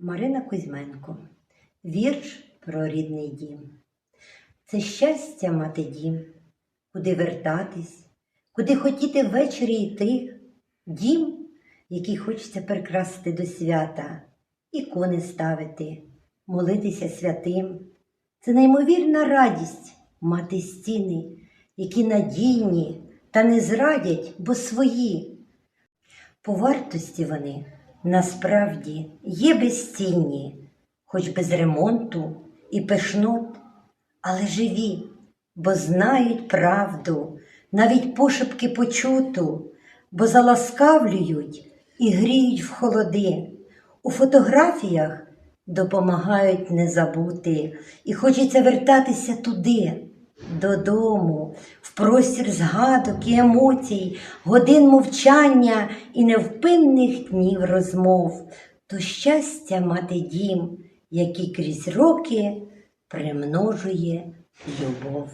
Марина Кузьменко. Вірш про рідний дім. Це щастя мати дім, куди вертатись, куди хотіти ввечері йти. Дім, який хочеться прикрасити до свята, ікони ставити, молитися святим. Це неймовірна радість мати стіни, які надійні та не зрадять, бо свої. По вартості вони насправді є безцінні, хоч без ремонту і пишнот, але живі, бо знають правду, навіть пошепки почуту, бо заласкавлюють і гріють в холоди. У фотографіях допомагають не забути, і хочеться вертатися туди, додому, простір згадок і емоцій, годин мовчання і невпинних днів розмов, то щастя мати дім, який крізь роки примножує любов.